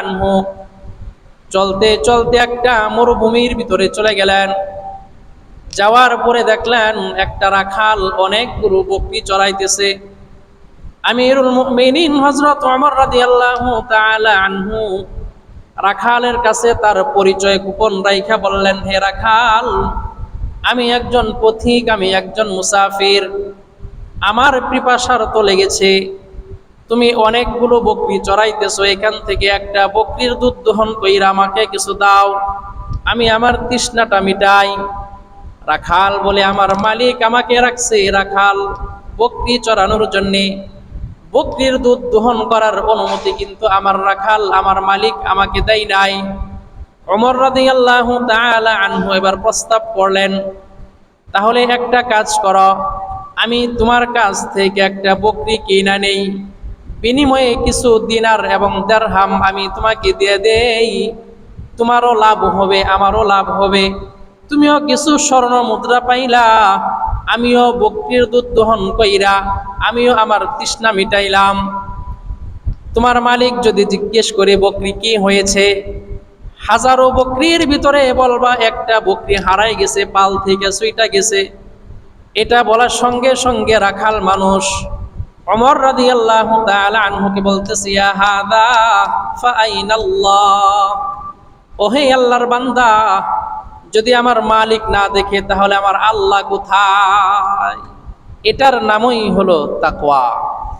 আনহু। চলতে চলতে একটা মরুভূমির ভিতরে চলে গেলেন। যাওয়ার পরে দেখলেন একটা রাখাল অনেকগুলো বকরি চড়াইতেছে। আমিরুল মুমিনিন হযরত ওমর রাদিয়াল্লাহু তাআলা আনহু রাখালের কাছে তার পরিচয় গোপন রাইখা বললেন, হে রাখাল, আমি একজন পথিক, আমি একজন মুসাফির। আমার পিপাসার তো লেগেছে। তুমি অনেকগুলো বকরি চড়াইতেছো, এখান থেকে একটা বকরির দুধ দহন কইরা আমাকে কিছু দাও। আমি আমার তৃষ্ণাটা মিটাই। রাখাল বলে, আমার মালিক আমাকে রাখছে, রাখাল। বকরি চড়ানোর জন্যে বকরির দুধ দহন করার অনুমতি কিন্তু আমার রাখাল, আমার মালিক আমাকে দেয় নাই। অমর রাদিয়াল্লাহু তাআলা আনহু এবার প্রস্তাব করলেন, তাহলে একটা কাজ করো, আমি তোমার কাছ থেকে একটা বকরি কিনা নেই। বিনিময়ে কিছু দিনার এবং দেড়হাম আমি তোমাকে দিয়ে দেই। তোমারও লাভ হবে, আমারও লাভ হবে। তুমিও কিছু স্বর্ণ মুদ্রা পাইলা, আমিও বকরির দুধ দহন কইরা, আমিও আমার তৃষ্ণা মিটাইলাম। তোমার মালিক যদি জিজ্ঞেস করে বকরি কি হয়েছে, হাজারো বকরির ভিতরে বলবা, একটা বকরি হারাই গেছে, পাল থেকে সুইটা গেছে। এটা বলার সঙ্গে সঙ্গে রাখাল মানুষ অমর রাদি আল্লাহ আনহুকে বলতেছি ওহে আল্লাহর বান্দা, যদি আমার মালিক না দেখে, তাহলে আমার আল্লাহ কোথায়? এটার নামই হলো তাকওয়া।